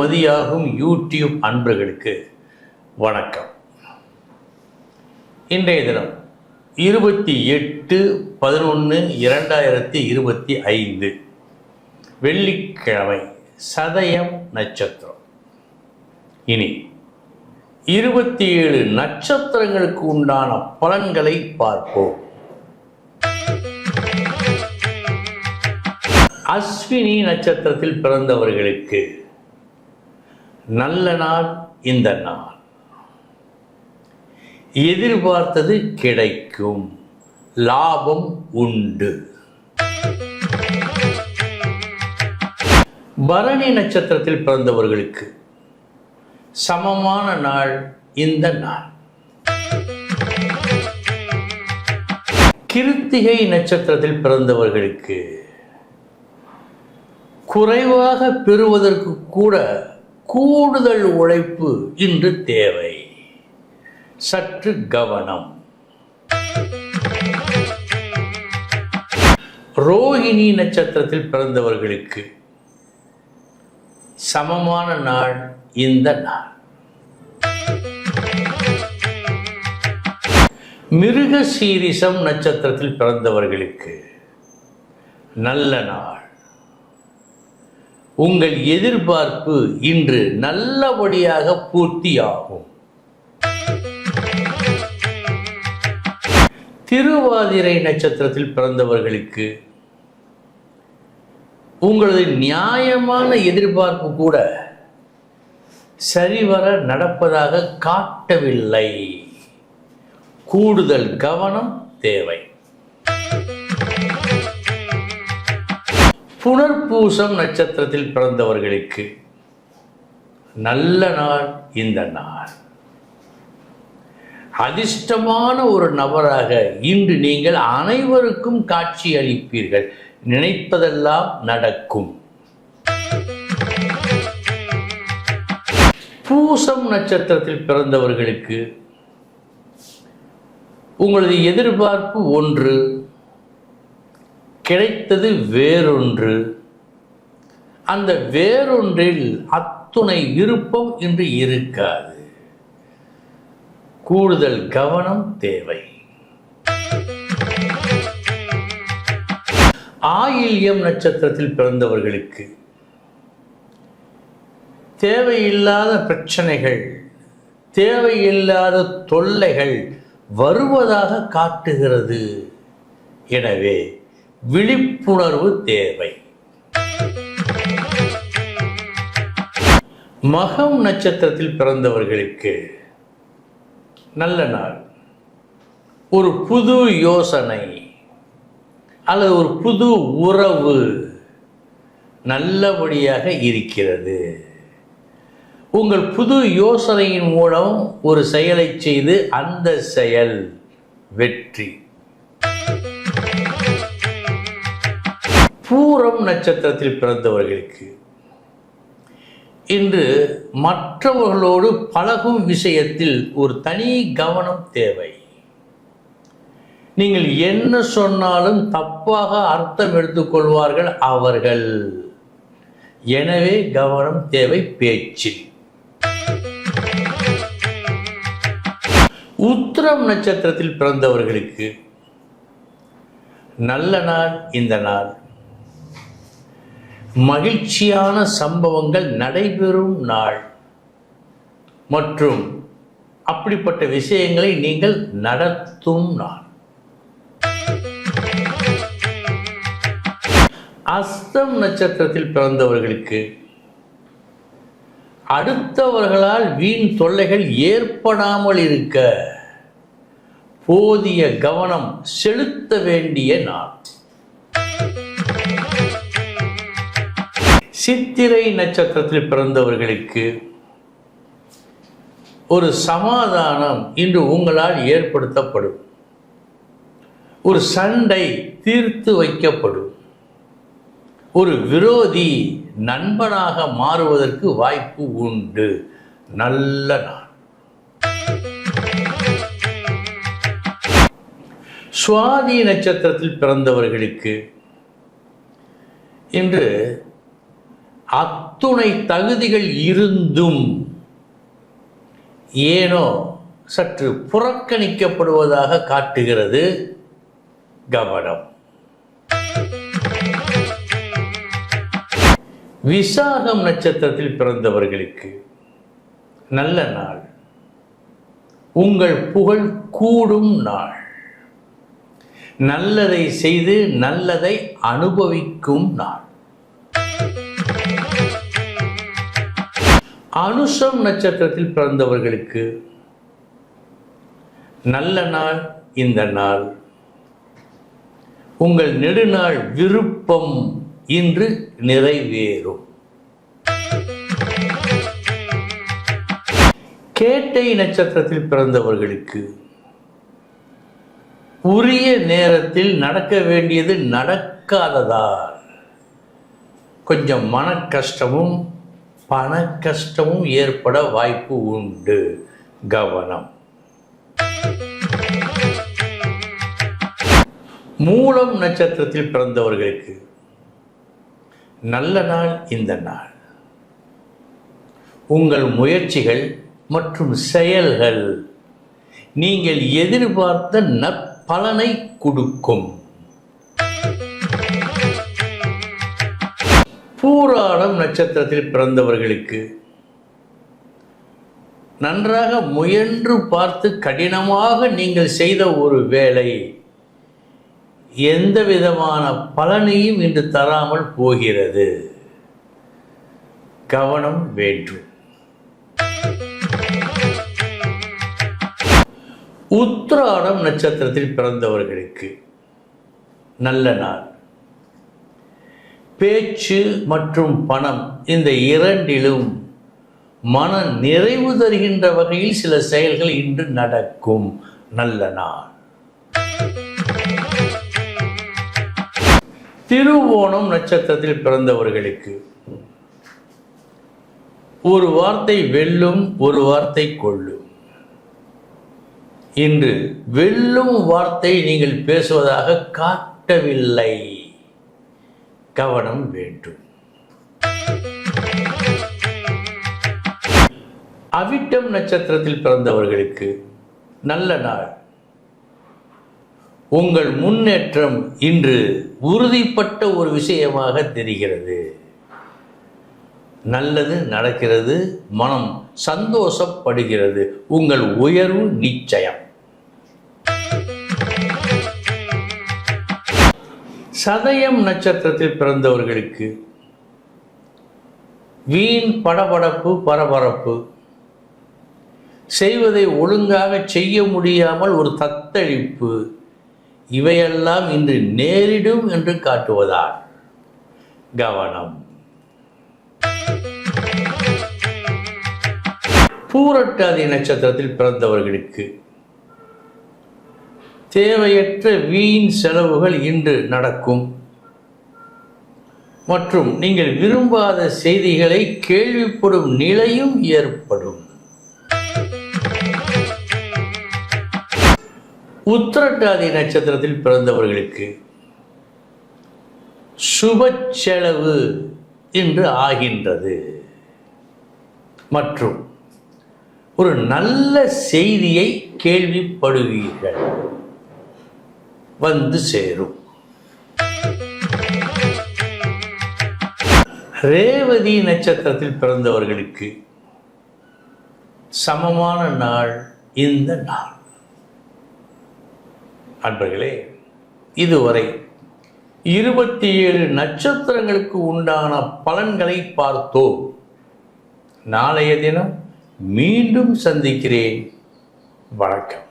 மதியாகும் YouTube அன்பர்களுக்கு வணக்கம். இன்றைய தினம் இருபத்தி எட்டு பதினொன்று இரண்டாயிரத்தி இருபத்தி ஐந்து. வெள்ளிக்கிழமை சதயம் நட்சத்திரம். இனி இருபத்தி ஏழு நட்சத்திரங்களுக்கு உண்டான பலன்களை பார்ப்போம். அஸ்வினி நட்சத்திரத்தில் பிறந்தவர்களுக்கு நல்ல நாள் இந்த நாள். எதிர்பார்த்தது கிடைக்கும். லாபம் உண்டு. பரணி நட்சத்திரத்தில் பிறந்தவர்களுக்கு சமமான நாள் இந்த நாள். கிருத்திகை நட்சத்திரத்தில் பிறந்தவர்களுக்கு குறைவாக பெறுவதற்கு கூட கூடுதல் உழைப்பு இன்று தேவை. சற்று கவனம். ரோஹிணி நட்சத்திரத்தில் பிறந்தவர்களுக்கு சமமான நாள் இந்த நாள். மிருக சீரிசம் நட்சத்திரத்தில் பிறந்தவர்களுக்கு நல்ல நாள். உங்கள் எதிர்பார்ப்பு இன்று நல்லபடியாக பூர்த்தியாகும். திருவாதிரை நட்சத்திரத்தில் பிறந்தவர்களுக்கு உங்களது நியாயமான எதிர்பார்ப்பு கூட சரிவர நடப்பதாக காட்டவில்லை. கூடுதல் கவனம் தேவை. புனர்பூசம் நட்சத்திரத்தில் பிறந்தவர்களுக்கு நல்ல நாள் இந்த நாள். அதிர்ஷ்டமான ஒரு நபராக இன்று நீங்கள் அனைவருக்கும் காட்சி அளிப்பீர்கள். நினைப்பதெல்லாம் நடக்கும். பூசம் நட்சத்திரத்தில் பிறந்தவர்களுக்கு உங்களது எதிர்பார்ப்பு ஒன்று கிடைத்தது வேறொன்று. அந்த வேறொன்றில் அத்துணை விருப்பம் இன்று இருக்காது. கூடுதல் கவனம் தேவை. ஆயில்யம் நட்சத்திரத்தில் பிறந்தவர்களுக்கு தேவையில்லாத பிரச்சனைகள் தேவையில்லாத தொல்லைகள் வருவதாக காட்டுகிறது. எனவே விழிப்புணர்வு தேவை. மகம் நட்சத்திரத்தில் பிறந்தவர்களுக்கு நல்ல நாள். ஒரு புது யோசனை அல்லது ஒரு புது உறவு நல்லபடியாக இருக்கிறது. உங்கள் புது யோசனையின் மூலம் ஒரு செயலை செய்து அந்த செயல் வெற்றி. பூரம் நட்சத்திரத்தில் பிறந்தவர்களுக்கு. இன்று மற்றவர்களோடு பழகும் விஷயத்தில் ஒரு தனி கவனம் தேவை. நீங்கள் என்ன சொன்னாலும் தப்பாக அர்த்தம் எடுத்துக்கொள்வார்கள் அவர்கள். எனவே கவனம் தேவை பேச்சில். உத்திரம் நட்சத்திரத்தில் பிறந்தவர்களுக்கு நல்ல நாள் இந்த நாள். மகிழ்ச்சியான சம்பவங்கள் நடைபெறும் நாள். மற்றும் அப்படிப்பட்ட விஷயங்களை நீங்கள் நடத்தும் நாள். அஸ்தம் நட்சத்திரத்தில் பிறந்தவர்களுக்கு அடுத்தவர்களால் வீண் தொல்லைகள் ஏற்படாமல் இருக்க போதிய கவனம் செலுத்த வேண்டிய நாள். சித்திரை நட்சத்திரத்தில் பிறந்தவர்களுக்கு ஒரு சமாதானம் இன்று உங்களால் ஏற்படுத்தப்படும். ஒரு சண்டை தீர்த்து வைக்கப்படும். ஒரு விரோதி நண்பனாக மாறுவதற்கு வாய்ப்பு உண்டு. நல்ல நாள். சுவாதி நட்சத்திரத்தில் பிறந்தவர்களுக்கு இன்று அத்துணை தகுதிகள் இருந்தும் ஏனோ சற்று புறக்கணிக்கப்படுவதாக காட்டுகிறது கவனம். விசாகம் நட்சத்திரத்தில் பிறந்தவர்களுக்கு நல்ல நாள். உங்கள் புகழ் கூடும் நாள். நல்லதை செய்து நல்லதை அனுபவிக்கும் நாள். அனுஷம் நட்சத்திரத்தில் பிறந்தவர்களுக்கு நல்ல நாள் இந்த நாள். உங்கள் நெடுநாள் விருப்பம் இன்று நிறைவேறும். கேட்டை நட்சத்திரத்தில் பிறந்தவர்களுக்கு உரிய நேரத்தில் நடக்க வேண்டியது நடக்காததால் கொஞ்சம் மன கஷ்டமும் பண கஷ்டமும் ஏற்பட வாய்ப்பு உண்டு. கவனம். மூலம் நட்சத்திரத்தில் பிறந்தவர்களுக்கு நல்ல நாள் இந்த நாள். உங்கள் முயற்சிகள் மற்றும் செயல்கள் நீங்கள் எதிர்பார்த்த நற்பலனை கொடுக்கும். பூராடம் நட்சத்திரத்தில் பிறந்தவர்களுக்கு நன்றாக முயன்று பார்த்து கடினமாக நீங்கள் செய்த ஒரு வேலை எந்த விதமான பலனையும் இன்று தராமல் போகிறது. கவனம் வேண்டும் உத்ராடம் நட்சத்திரத்தில் பிறந்தவர்களுக்கு நல்ல நாள். பேச்சு மற்றும் பணம் இந்த இரண்டிலும் மன நிறைவு தருகின்ற வகையில் சில செயல்கள் இன்று நடக்கும். நல்ல நாள். திருவோணம் நட்சத்திரத்தில் பிறந்தவர்களுக்கு ஒரு வார்த்தை வெல்லும் ஒரு வார்த்தை கொள்ளும். இன்று வெல்லும் வார்த்தை நீங்கள் பேசுவதாக காட்டவில்லை. கவனம் வேண்டும். அவிட்டம் நட்சத்திரத்தில் பிறந்தவர்களுக்கு நல்ல நாள். உங்கள் முன்னேற்றம் இன்று உறுதிப்பட்ட ஒரு விஷயமாக தெரிகிறது. நல்லது நடக்கிறது மனம் சந்தோஷப்படுகிறது உங்கள் உயர்வு நிச்சயம். சதயம் நட்சத்திரத்தில் பிறந்தவர்களுக்கு வீண் படபடப்பு பரபரப்பு. செய்வதை ஒழுங்காக செய்ய முடியாமல் ஒரு தத்தளிப்பு. இவையெல்லாம் இன்று நேரிடும் என்று காட்டுவதால். கவனம். பூரட்டாதி நட்சத்திரத்தில் பிறந்தவர்களுக்கு தேவையற்ற வீண் செலவுகள் இன்று நடக்கும். மற்றும் நீங்கள் விரும்பாத செய்திகளை கேள்விப்படும் நிலையும் ஏற்படும். உத்திரட்டாதி நட்சத்திரத்தில் பிறந்தவர்களுக்கு சுப செலவு என்று ஆகின்றது. மற்றும் ஒரு நல்ல செய்தியை கேள்விப்படுவீர்கள். வந்து சேரும். ரேவதி நட்சத்திரத்தில் பிறந்தவர்களுக்கு சமமான நாள் இந்த நாள். அன்பர்களே இதுவரை இருபத்தி ஏழு நட்சத்திரங்களுக்கு உண்டான பலன்களை பார்த்தோம். நாளைய தினம் மீண்டும் சந்திக்கிறேன். வணக்கம்.